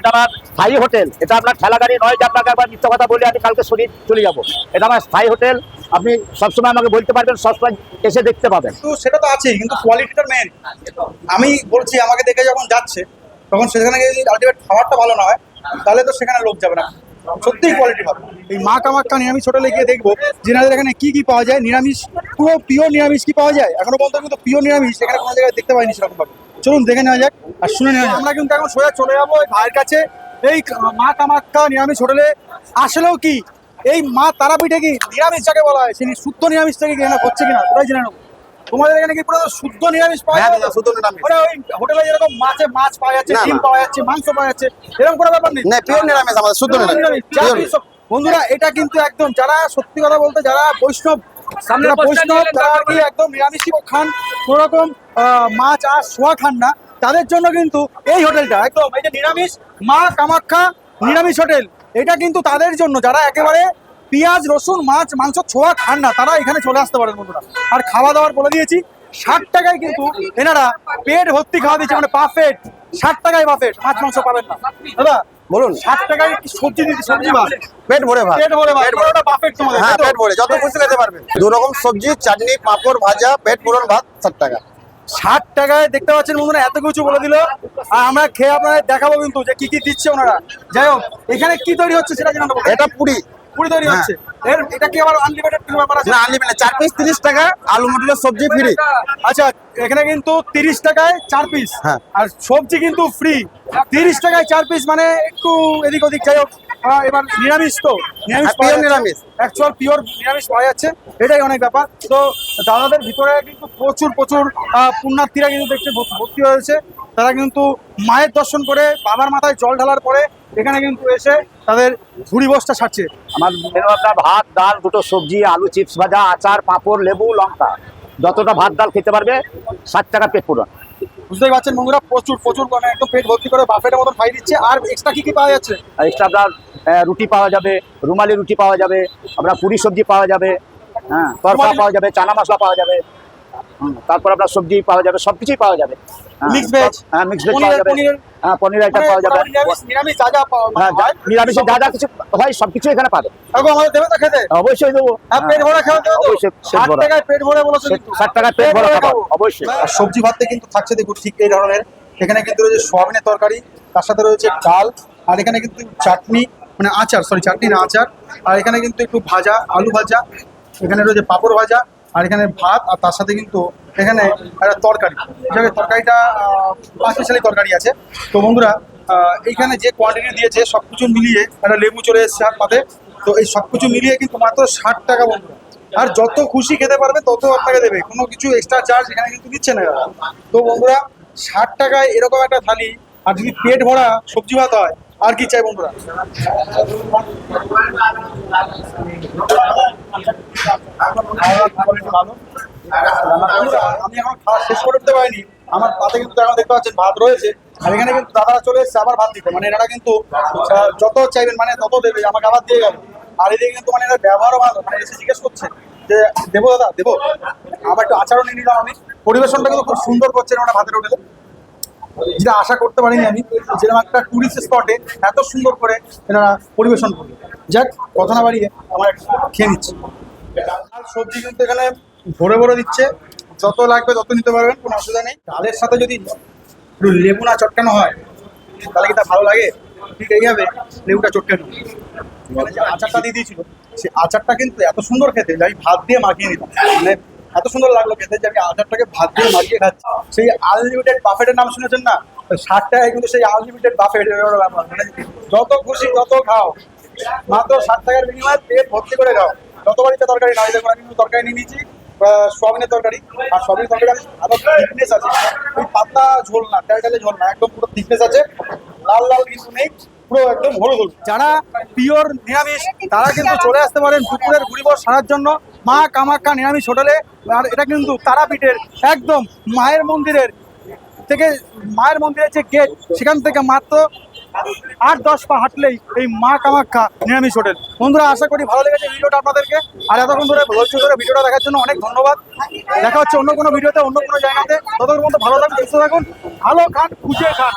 এটা আমার স্থায়ী হোটেল, এটা আপনার ঠেলা গাড়ি নয় যে আপনাকে কথা বলে আমি কালকে সরিয়ে চলে এটা আমার স্থায়ী হোটেল, আপনি সবসময় আমাকে বলতে পারবেন, সবসময় এসে দেখতে পাবেন। সেটা তো কিন্তু কোয়ালিটিটা মেন আমি বলছি, আমাকে দেখে যখন যাচ্ছে, তখন সেখানে যদি খাবারটা ভালো না হয়, তাহলে তো সেখানে লোক যাবে না। সত্যিই কোয়ালিটি ভালো। এই মা কামাক্কা নিরামিষ হোটেলে গিয়ে দেখব, যেনাদের এখানে কি কি পাওয়া যায়, নিরামিষ, পুরো পিওর নিরামিষ কি পাওয়া যায়? এখনও পর্যন্ত কিন্তু পিওর নিরামিষ এখানে কোনো জায়গায় দেখতে পাইনি সেরকম চলুন, দেখে নেওয়া যাক। আর শুনে নেওয়া আমরা কিন্তু এখন সোজা চলে যাব ওই ভাইয়ের কাছে। এই মা কামাক্কা নিরামিষ হোটেলে। আসলেও কি এই মা তারাপীঠে কি নিরামিষ যাকে বলা হয়? সেই শুদ্ধ নিরামিষ থেকে কি হচ্ছে কিনা? ওটাই জেনে নেব তোমাদের এখানে কি পুরো শুদ্ধ নিরামিষ পাওয়া হ্যাঁ, যায়? শুদ্ধ নিরামিষ। মানে ওই হোটেলে যেরকম মাছে মাছ পাওয়া যাচ্ছে ডিম পাওয়া যাচ্ছে মাংস পাওয়া যাচ্ছে এরকম কোনো ব্যাপার নেই। না পিওর নিরামিষ আমাদের শুদ্ধ নিরামিষ। বন্ধুরা এটা কিন্তু একদম যারা সত্যি কথা বলতে যারা বৈষ্ণব যারা বৈষ্ণব তারা আর কি একদম নিরামিষই খান। কোনো রকম আহ, মাছ আর সোয়া খান না। তাদের জন্য কিন্তু এই হোটেলটা একদম এই যে নিরামিষ মা কামাখ্যা নিরামিষ হোটেল। এটা কিন্তু তাদের জন্য যারা একেবারে পেঁয়াজ রসুন মাছ মাংস ছোঁয়া খান না তারা এখানে চলে আসতে পারেন বন্ধুরা। আর খাওয়া দাওয়ার বলে দিয়েছি ষাট টাকায় কিন্তু এনারা পেট ভর্তি খাওয়া দিচ্ছে মানে পাফেট ষাট টাকায় পাফেট মাছ মাংস পাবেন না। দাদা বলুন। ষাট টাকায় কি সবজি দিচ্ছি? সবজি ভাত। পেট ভরে ভাত। পেট ভরে ভাত। ওটা বাফেট তোমাদের হ্যাঁ পেট ভরে যত খুশি খেতে পারবেন দু রকম সবজি চাটনি পাঁপড় ভাজা পেট পুরন ভাত ষাট টাকা। ষাট টাকায় দেখতে পাচ্ছেন বন্ধুরা এত কিছু বলে দিল। আর আমরা খেয়ে আপনাদের দেখাবো কিন্তু যে কি কি দিচ্ছে ওনারা। যাই হোক এখানে কি তৈরি হচ্ছে সেটা জানাব এটা পুরি। পুরি তৈরি হ্যাঁ। হচ্ছে। এর এটা কি আবার আনলিমিটেড ব্যাপার আছে? না আনলিমিটেড চার পিস তিরিশ টাকা আলু মটরের সবজি ফ্রি আচ্ছা এখানে কিন্তু তিরিশ টাকায় চার পিস হ্যাঁ। আর সবজি কিন্তু ফ্রি তিরিশ টাকায় চার পিস মানে একটু এদিক ওদিক যাই হোক। এবার নিরামিষ তো। নিরামিষ হ্যাঁ, pure নিরামিষ। অ্যাকচুয়াল পিওর নিরামিষ পাওয়া যাচ্ছে। এটাই অনেক ব্যাপার। তো দাদাদের ভিতরে কিন্তু প্রচুর প্রচুর পুণ্যার্থীরা কিন্তু দেখতে ভর্তি- হয়েছে তারা কিন্তু মায়ের দর্শন করে বাবার মাথায় জল ঢালার পরে এখানে কিন্তু এসে তাদের ঝুড়ি বসটা সারছে আমার আপনার ভাত ডাল দুটো সবজি আলু চিপস ভাজা আচার পাঁপড় লেবু লঙ্কা। যতটা ভাত ডাল খেতে পারবে ষাট টাকা পেট পুরো বুঝতেই পারছেন বন্ধুরা প্রচুর প্রচুর মানে একদম পেট ভর্তি করে বাফেটের মতন খাই দিচ্ছে। আর এক্সট্রা কি কি পাওয়া যাচ্ছে? আর এক্সট্রা আপনার রুটি পাওয়া যাবে রুমালি রুটি পাওয়া যাবে আপনার পুরি সবজি পাওয়া যাবে হ্যাঁ তরকা পাওয়া যাবে চানা মশলা পাওয়া যাবে তারপর আপনার সবজি পাওয়া যাবে সব কিছুই পাওয়া যাবে। হ্যাঁ, হ্যাঁ মিক্স ভেজ পাওয়া পনিরের- যাবে হ্যাঁ পনির আইটেম পাওয়া যাবে। নিরামিষ নিরামিষ যা যা পাওয়া- হ্যাঁ হয়, নিরামিষে যা যা কিছু হয় সবকিছু এখানে পাবে। কাকু আমাদের দেবে তো খেতে? অবশ্যই দেবো। হ্যাঁ পেট ভরে খাওয়া দেবে অবশ্যই ষাট টাকায় পেট ভরে বলেছে কিন্তু। ষাট টাকায় পেট ভরা খাব। অবশ্যই। আর সবজি ভাতে কিন্তু থাকছে দেখুন ঠিক এই ধরনের। এখানে কিন্তু রয়েছে সোয়াবিনের তরকারি তার সাথে রয়েছে ডাল আর এখানে কিন্তু চাটনি মানে আচার সরি চাটনি না আচার। আর এখানে কিন্তু একটু ভাজা আলু ভাজা এখানে রয়েছে পাঁপড় ভাজা আর এখানে ভাত আর তার সাথে কিন্তু এখানে একটা তরকারি। হিসাবে তরকারিটা পাঁচ স্পেশালি তরকারি আছে। তো বন্ধুরা এইখানে যে কোয়ান্টিটি দিয়েছে সব কিছু মিলিয়ে একটা লেবু চলে এসেছে হাত পাতে। তো এই সব কিছু মিলিয়ে কিন্তু মাত্র ষাট টাকা বন্ধুরা। আর যত খুশি খেতে পারবে, তত আপনাকে দেবে। কোনো কিছু এক্সট্রা চার্জ এখানে কিন্তু দিচ্ছে না। তো বন্ধুরা, ষাট টাকায় এরকম একটা থালি, আর যদি পেট ভরা সবজি ভাত হয়, আর কি চাই বন্ধুরা? আমি এখন খাওয়া শেষ করে উঠতে পারিনি। আমার পাতে কিন্তু এখন দেখতে পাচ্ছেন ভাত রয়েছে। আর এখানে কিন্তু দাদারা চলে এসেছে, আবার ভাত দিতে। মানে এনারা কিন্তু যত চাইবেন মানে তত দেবে, আমাকে আবার দিয়ে গেল। আর এদিকে কিন্তু মানে এনার ব্যবহারও ভালো মানে এসে জিজ্ঞেস করছে যে, দেবো দাদা, দেবো? আবার একটু আচারও নিয়ে নিলাম আমি। পরিবেশনটা কিন্তু খুব সুন্দর করছেন ওরা ভাতের হোটেলে। যেটা আশা করতে পারিনি আমি, যেরকম একটা টুরিস্ট স্পটে এত সুন্দর করে এনারা পরিবেশন করবে যাক, কথা না বাড়িয়ে আমার খেয়ে নিচ্ছি। সবজি কিন্তু এখানে ভরে ভরে দিচ্ছে। যত লাগবে তত নিতে পারবেন, কোনো অসুবিধা নেই। ডালের সাথে যদি একটু লেবু না চটকানো হয়, তাহলে কি তা ভালো লাগে? ঠিক এইভাবে লেবুটা চটকানো এখানে যে আচারটা দিয়ে দিয়েছিল সেই আচারটা কিন্তু এত সুন্দর খেতে, যে আমি ভাত দিয়ে মাখিয়ে নিতাম মানে এত সুন্দর লাগল খেতে যে আমি আচারটাকে ভাত দিয়ে মাখিয়ে খাচ্ছি। সেই আনলিমিটেড বাফেটের নাম শুনেছেন না? ষাট কিন্তু সেই আনলিমিটেড বাফেট ব্যাপার। মানে যত খুশি তত খাও। মাত্র ষাট টাকার বিনিময়ে পেট ভর্তি করে খাও। যতবার ইচ্ছা তরকারি না দেখুন আমি তরকারি নিয়ে নিয়েছি সোয়াবিনের তরকারি, আর সোয়াবিনের তরকারি আরও থিকনেস আছে। ওই পাতলা ঝোল না তেল ঝোল না, একদম পুরো থিকনেস আছে, লাল লাল কিন্তু নেই, পুরো একদম হলুদ হলুদ। যারা পিওর নিরামিষ, তারা কিন্তু চলে আসতে পারেন দুপুরের ঘুরিবর সারার জন্য, মা কামাখ্যা নিরামিষ হোটেলে, আর এটা কিন্তু তারাপীঠের, একদম মায়ের মন্দিরের থেকে, মায়ের মন্দিরের যে গেট সেখান থেকে মাত্র আট দশ পা হাঁটলেই এই মা কামাখ্যা নিরামিষ হোটেল। বন্ধুরা, আশা করি ভালো লেগেছে ভিডিওটা আপনাদেরকে। আর এতক্ষণ ধরে ধৈর্য ধরে ভিডিওটা দেখার জন্য অনেক ধন্যবাদ। দেখা হচ্ছে অন্য কোনো ভিডিওতে, অন্য কোনো জায়গাতে। ততক্ষণ পর্যন্ত ভালো থাকুন, সুস্থ থাকুন। ভালো খান খুঁজে খান।